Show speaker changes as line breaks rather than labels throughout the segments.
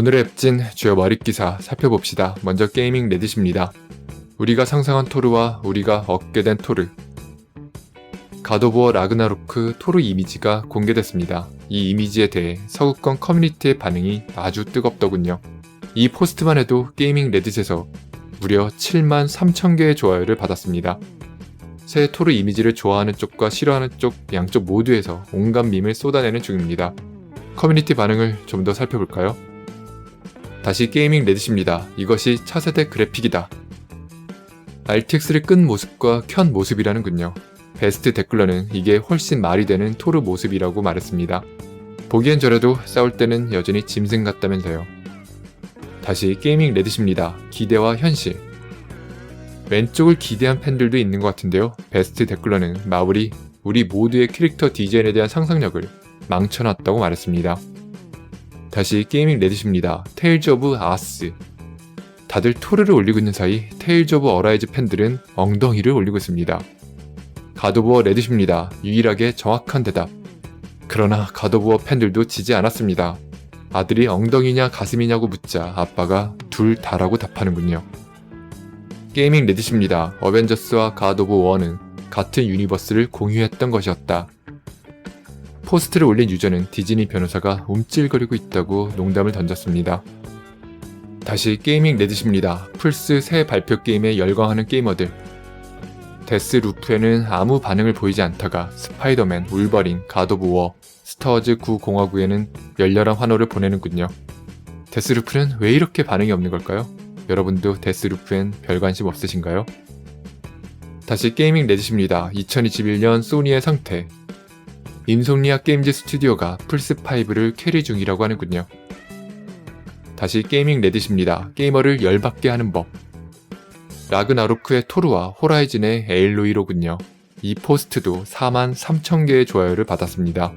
오늘의 앱진 주요 머릿 기사 살펴봅시다. 먼저 게이밍 레딧입니다. 우리가 상상한 토르와 우리가 얻게 된 토르. 가도부어 라그나로크 토르 이미지가 공개됐습니다. 이 이미지에 대해 서구권 커뮤니티의 반응이 아주 뜨겁더군요. 이 포스트만 해도 게이밍 레딧에서 무려 7만 3천 개의 좋아요를 받았습니다. 새 토르 이미지를 좋아하는 쪽과 싫어하는 쪽 양쪽 모두에서 온갖 밈을 쏟아내는 중입니다. 커뮤니티 반응을 좀 더 살펴볼까요? 다시 게이밍 레딧입니다. 이것이 차세대 그래픽이다. RTX를 끈 모습과 켠 모습이라는군요. 베스트 댓글러는 이게 훨씬 말이 되는 토르 모습이라고 말했습니다. 보기엔 저래도 싸울 때는 여전히 짐승 같다면서요. 다시 게이밍 레딧입니다. 기대와 현실. 왼쪽을 기대한 팬들도 있는 것 같은데요. 베스트 댓글러는 마블이 우리 모두의 캐릭터 디자인에 대한 상상력을 망쳐놨다고 말했습니다. 다시 게이밍 레딧입니다. 테일즈 오브 아스. 다들 토르를 올리고 있는 사이 테일즈 오브 어라이즈 팬들은 엉덩이를 올리고 있습니다. 가도부어 레딧입니다. 유일하게 정확한 대답. 그러나 가도부어 팬들도 지지 않았습니다. 아들이 엉덩이냐 가슴이냐고 묻자 아빠가 둘 다라고 답하는군요. 게이밍 레딧입니다. 어벤져스와 가도브 워는 같은 유니버스를 공유했던 것이었다. 포스트를 올린 유저는 디즈니 변호사가 움찔거리고 있다고 농담을 던졌습니다. 다시 게이밍 레딧입니다. 플스 새 발표 게임에 열광하는 게이머들. 데스 루프에는 아무 반응을 보이지 않다가 스파이더맨, 울버린, 가도브 워, 스타워즈 9 공화국에는 열렬한 환호를 보내는군요. 데스 루프는 왜 이렇게 반응이 없는 걸까요? 여러분도 데스 루프엔 별 관심 없으신가요? 다시 게이밍 레딧입니다. 2021년 소니의 상태. 인솜니아 게임즈 스튜디오가 플스5를 캐리 중이라고 하는군요. 다시 게이밍 레딧입니다. 게이머를 열받게 하는 법. 라그나로크의 토르와 호라이즌의 에일로이로군요. 이 포스트도 4만 3천 개의 좋아요를 받았습니다.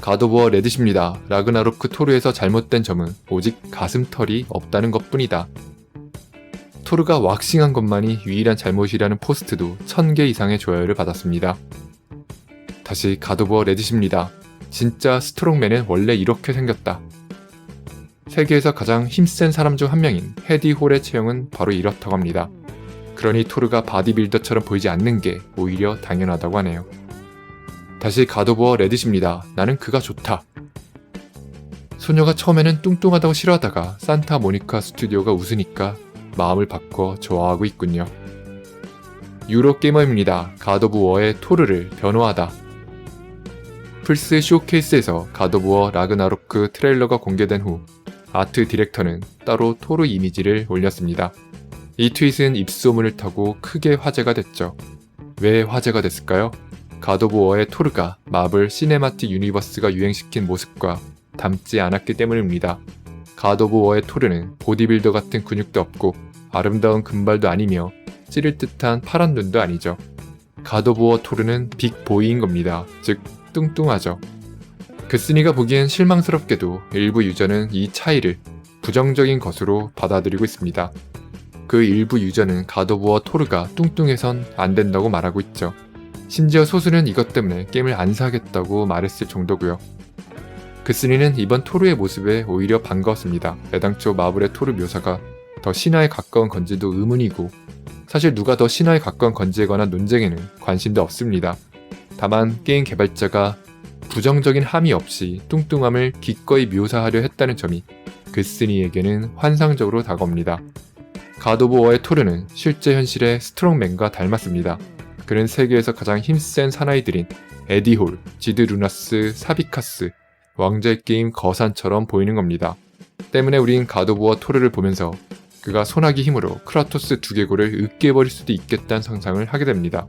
가도부어 레딧입니다. 라그나로크 토르에서 잘못된 점은 오직 가슴털이 없다는 것 뿐이다. 토르가 왁싱한 것만이 유일한 잘못이라는 포스트도 1000개 이상의 좋아요를 받았습니다. 다시 가도부어 레딧입니다. 진짜 스트롱맨은 원래 이렇게 생겼다. 세계에서 가장 힘센 사람 중 한 명인 헤디 홀의 체형은 바로 이렇다고 합니다. 그러니 토르가 바디빌더처럼 보이지 않는 게 오히려 당연하다고 하네요. 다시 가도부어 레딧입니다. 나는 그가 좋다. 소녀가 처음에는 뚱뚱하다고 싫어하다가 산타 모니카 스튜디오가 웃으니까 마음을 바꿔 좋아하고 있군요. 유로게이머입니다. 가도부어의 토르를 변호하다. 플스 쇼케이스에서 가도부어 라그나로크 트레일러가 공개된 후 아트 디렉터는 따로 토르 이미지를 올렸습니다. 이 트윗은 입소문을 타고 크게 화제가 됐죠. 왜 화제가 됐을까요? 가도부어의 토르가 마블 시네마틱 유니버스가 유행시킨 모습과 닮지 않았기 때문입니다. 가도부어의 토르는 보디빌더 같은 근육도 없고 아름다운 금발도 아니며 찌를 듯한 파란 눈도 아니죠. 가도부어 토르는 빅보이인 겁니다. 즉 뚱뚱하죠. 그스니가 보기엔 실망스럽게도 일부 유저는 이 차이를 부정적인 것으로 받아들이고 있습니다. 그 일부 유저는 가도부어 토르가 뚱뚱해선 안 된다고 말하고 있죠. 심지어 소수는 이것 때문에 게임을 안 사겠다고 말했을 정도고요. 그스니는 이번 토르의 모습에 오히려 반가웠습니다. 애당초 마블의 토르 묘사가 더 신화에 가까운 건지도 의문이고 사실 누가 더 신화에 가까운 건지에 관한 논쟁에는 관심도 없습니다. 다만 게임 개발자가 부정적인 함이 없이 뚱뚱함을 기꺼이 묘사하려 했다는 점이 그스니에게는 환상적으로 다가옵니다. 가도보어의 토르는 실제 현실의 스트롱맨과 닮았습니다. 그는 세계에서 가장 힘센 사나이들인 에디홀, 지드 루나스, 사비카스, 왕자의 게임 거산처럼 보이는 겁니다. 때문에 우린 가도부어 토르를 보면서 그가 소나기 힘으로 크라토스 두개골을 으깨버릴 수도 있겠다는 상상을 하게 됩니다.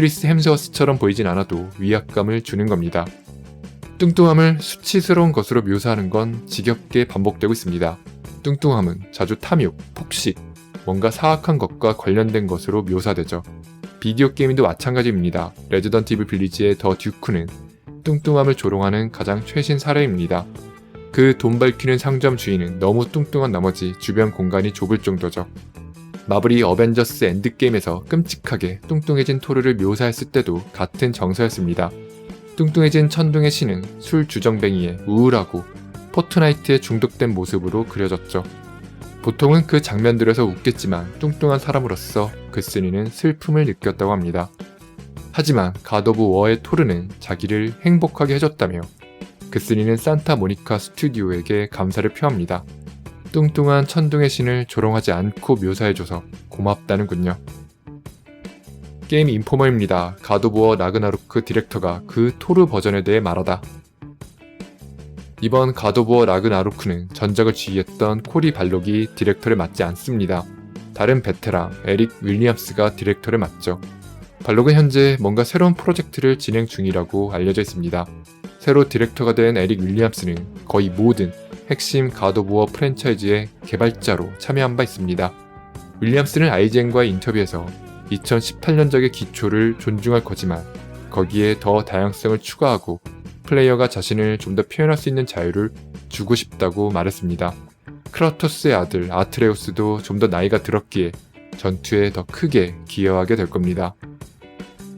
크리스 햄스워스처럼 보이진 않아도 위압감을 주는 겁니다. 뚱뚱함을 수치스러운 것으로 묘사하는 건 지겹게 반복되고 있습니다. 뚱뚱함은 자주 탐욕, 폭식, 뭔가 사악한 것과 관련된 것으로 묘사되죠. 비디오 게임도 마찬가지입니다. 레지던트 이블 빌리지의 더 듀크는 뚱뚱함을 조롱하는 가장 최신 사례입니다. 그 돈 밝히는 상점 주인은 너무 뚱뚱한 나머지 주변 공간이 좁을 정도죠. 마블이 어벤져스 엔드게임에서 끔찍하게 뚱뚱해진 토르를 묘사했을 때도 같은 정서였습니다. 뚱뚱해진 천둥의 신은 술 주정뱅이에 우울하고 포트나이트에 중독된 모습으로 그려졌죠. 보통은 그 장면들에서 웃겠지만 뚱뚱한 사람으로서 그스니는 슬픔을 느꼈다고 합니다. 하지만 가도브 워의 토르는 자기를 행복하게 해줬다며 그스니는 산타 모니카 스튜디오에게 감사를 표합니다. 뚱뚱한 천둥의 신을 조롱하지 않고 묘사해줘서 고맙다는군요. 게임 인포머입니다. 가도부어 라그나로크 디렉터가 그 토르 버전에 대해 말하다. 이번 가도부어 라그나로크는 전작을 지휘했던 코리 발록이 디렉터를 맡지 않습니다. 다른 베테랑 에릭 윌리엄스가 디렉터를 맡죠. 발록은 현재 뭔가 새로운 프로젝트를 진행 중이라고 알려져 있습니다. 새로 디렉터가 된 에릭 윌리엄스는 거의 모든 핵심 가도부어 프랜차이즈의 개발자로 참여한 바 있습니다. 윌리엄스는 아이젠과의 인터뷰에서 2018년작의 기초를 존중할 거지만 거기에 더 다양성을 추가하고 플레이어가 자신을 좀 더 표현할 수 있는 자유를 주고 싶다고 말했습니다. 크라토스의 아들 아트레우스도 좀 더 나이가 들었기에 전투에 더 크게 기여하게 될 겁니다.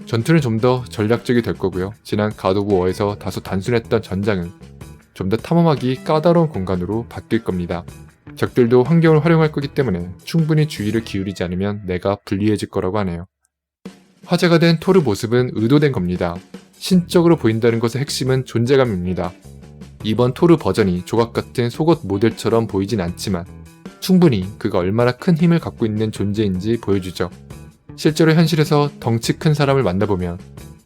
전투는 좀 더 전략적이 될 거고요. 지난 가도브 워에서 다소 단순했던 전장은 좀 더 탐험하기 까다로운 공간으로 바뀔 겁니다. 적들도 환경을 활용할 거기 때문에 충분히 주의를 기울이지 않으면 내가 불리해질 거라고 하네요. 화제가 된 토르 모습은 의도된 겁니다. 신적으로 보인다는 것의 핵심은 존재감입니다. 이번 토르 버전이 조각 같은 속옷 모델처럼 보이진 않지만 충분히 그가 얼마나 큰 힘을 갖고 있는 존재인지 보여주죠. 실제로 현실에서 덩치 큰 사람을 만나보면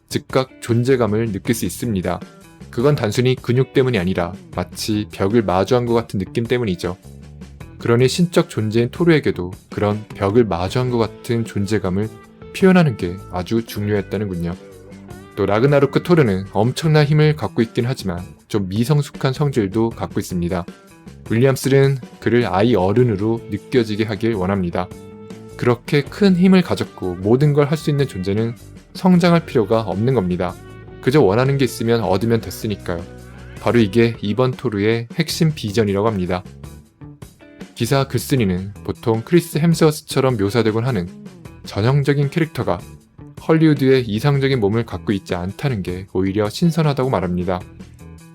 즉각 존재감을 느낄 수 있습니다. 그건 단순히 근육 때문이 아니라 마치 벽을 마주한 것 같은 느낌 때문이죠. 그러니 신적 존재인 토르에게도 그런 벽을 마주한 것 같은 존재감을 표현하는 게 아주 중요했다는군요. 또 라그나로크 토르는 엄청난 힘을 갖고 있긴 하지만 좀 미성숙한 성질도 갖고 있습니다. 윌리엄스는 그를 아이 어른으로 느껴지게 하길 원합니다. 그렇게 큰 힘을 가졌고 모든 걸 할 수 있는 존재는 성장할 필요가 없는 겁니다. 그저 원하는 게 있으면 얻으면 됐으니까요. 바로 이게 이번 토르의 핵심 비전이라고 합니다. 기사 글쓴이는 보통 크리스 햄스워스처럼 묘사되곤 하는 전형적인 캐릭터가 헐리우드의 이상적인 몸을 갖고 있지 않다는 게 오히려 신선하다고 말합니다.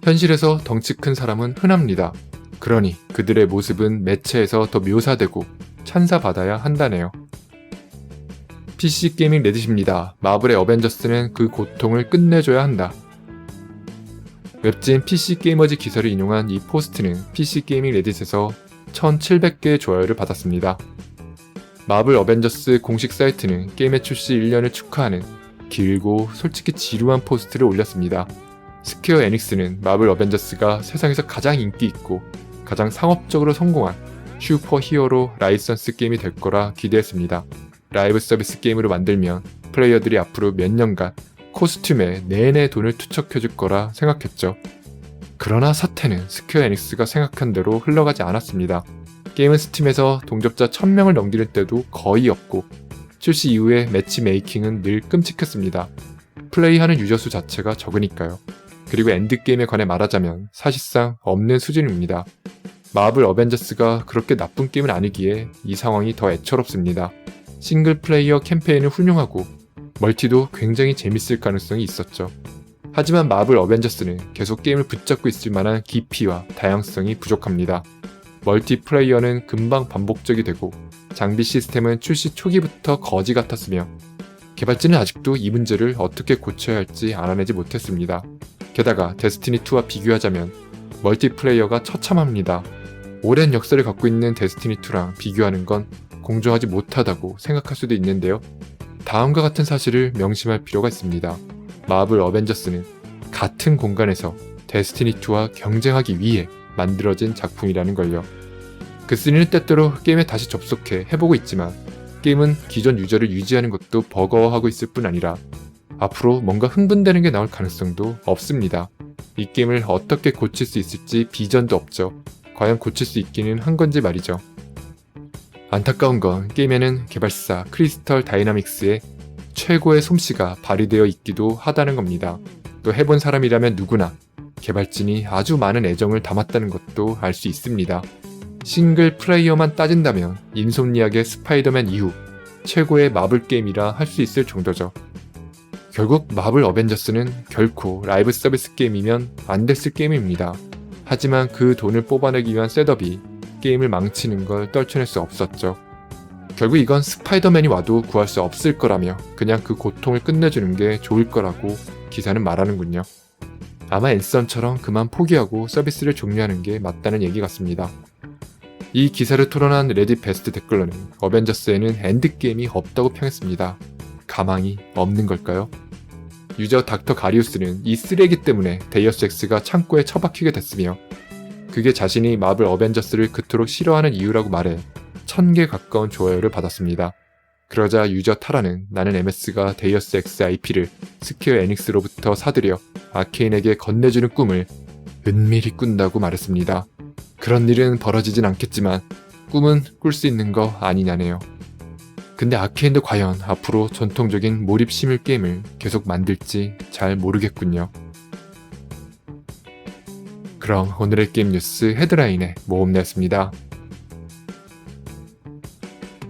현실에서 덩치 큰 사람은 흔합니다. 그러니 그들의 모습은 매체에서 더 묘사되고 찬사받아야 한다네요. PC 게이밍 레딧입니다. 마블의 어벤져스는 그 고통을 끝내줘야 한다. 웹진 PC 게이머즈 기사를 인용한 이 포스트는 PC 게이밍 레딧에서 1700개의 좋아요를 받았습니다. 마블 어벤져스 공식 사이트는 게임의 출시 1년을 축하하는 길고 솔직히 지루한 포스트를 올렸습니다. 스퀘어 에닉스는 마블 어벤져스가 세상에서 가장 인기 있고 가장 상업적으로 성공한 슈퍼 히어로 라이선스 게임이 될 거라 기대했습니다. 라이브 서비스 게임으로 만들면 플레이어들이 앞으로 몇 년간 코스튬에 내내 돈을 투척해줄 거라 생각했죠. 그러나 사태는 스퀘어 에닉스가 생각한 대로 흘러가지 않았습니다. 게임은 스팀에서 동접자 1000명을 넘기는 때도 거의 없고 출시 이후에 매치 메이킹은 늘 끔찍했습니다. 플레이하는 유저 수 자체가 적으니까요. 그리고 엔드게임에 관해 말하자면 사실상 없는 수준입니다. 마블 어벤져스가 그렇게 나쁜 게임은 아니기에 이 상황이 더 애처롭습니다. 싱글 플레이어 캠페인은 훌륭하고 멀티도 굉장히 재밌을 가능성이 있었죠. 하지만 마블 어벤져스는 계속 게임을 붙잡고 있을 만한 깊이와 다양성이 부족합니다. 멀티플레이어는 금방 반복적이 되고 장비 시스템은 출시 초기부터 거지 같았으며 개발진은 아직도 이 문제를 어떻게 고쳐야 할지 알아내지 못했습니다. 게다가 데스티니2와 비교하자면 멀티플레이어가 처참합니다. 오랜 역사를 갖고 있는 데스티니2랑 비교하는 건 공정하지 못하다고 생각할 수도 있는데요. 다음과 같은 사실을 명심할 필요가 있습니다. 마블 어벤져스는 같은 공간에서 데스티니2와 경쟁하기 위해 만들어진 작품이라는 걸요. 그스니는 때때로 게임에 다시 접속해 해보고 있지만 게임은 기존 유저를 유지하는 것도 버거워하고 있을 뿐 아니라 앞으로 뭔가 흥분되는 게 나올 가능성도 없습니다. 이 게임을 어떻게 고칠 수 있을지 비전도 없죠. 과연 고칠 수 있기는 한 건지 말이죠. 안타까운 건 게임에는 개발사 크리스털 다이나믹스의 최고의 솜씨가 발휘되어 있기도 하다는 겁니다. 또 해본 사람이라면 누구나 개발진이 아주 많은 애정을 담았다는 것도 알 수 있습니다. 싱글 플레이어만 따진다면 인솜니악의 스파이더맨 이후 최고의 마블 게임이라 할 수 있을 정도죠. 결국 마블 어벤져스는 결코 라이브 서비스 게임이면 안 됐을 게임입니다. 하지만 그 돈을 뽑아내기 위한 셋업이 게임을 망치는 걸 떨쳐낼 수 없었죠. 결국 이건 스파이더맨이 와도 구할 수 없을 거라며 그냥 그 고통을 끝내주는 게 좋을 거라고 기사는 말하는군요. 아마 앤선처럼 그만 포기하고 서비스를 종료하는 게 맞다는 얘기 같습니다. 이 기사를 토론한 레딧 베스트 댓글로는 어벤져스에는 엔드게임이 없다고 평했습니다. 가망이 없는 걸까요? 유저 닥터 가리우스는 이 쓰레기 때문에 데이어스 엑스가 창고에 처박히게 됐으며 그게 자신이 마블 어벤져스를 그토록 싫어하는 이유라고 말해 1000개 가까운 좋아요를 받았습니다. 그러자 유저 타라는 나는 MS가 데이어스 엑스 IP를 스퀘어 에닉스로부터 사들여 아케인에게 건네주는 꿈을 은밀히 꾼다고 말했습니다. 그런 일은 벌어지진 않겠지만 꿈은 꿀 수 있는 거 아니냐네요. 근데 아케인도 과연 앞으로 전통적인 몰입 심을 게임을 계속 만들지 잘 모르겠군요. 그럼 오늘의 게임 뉴스 헤드라인에 모험냈습니다.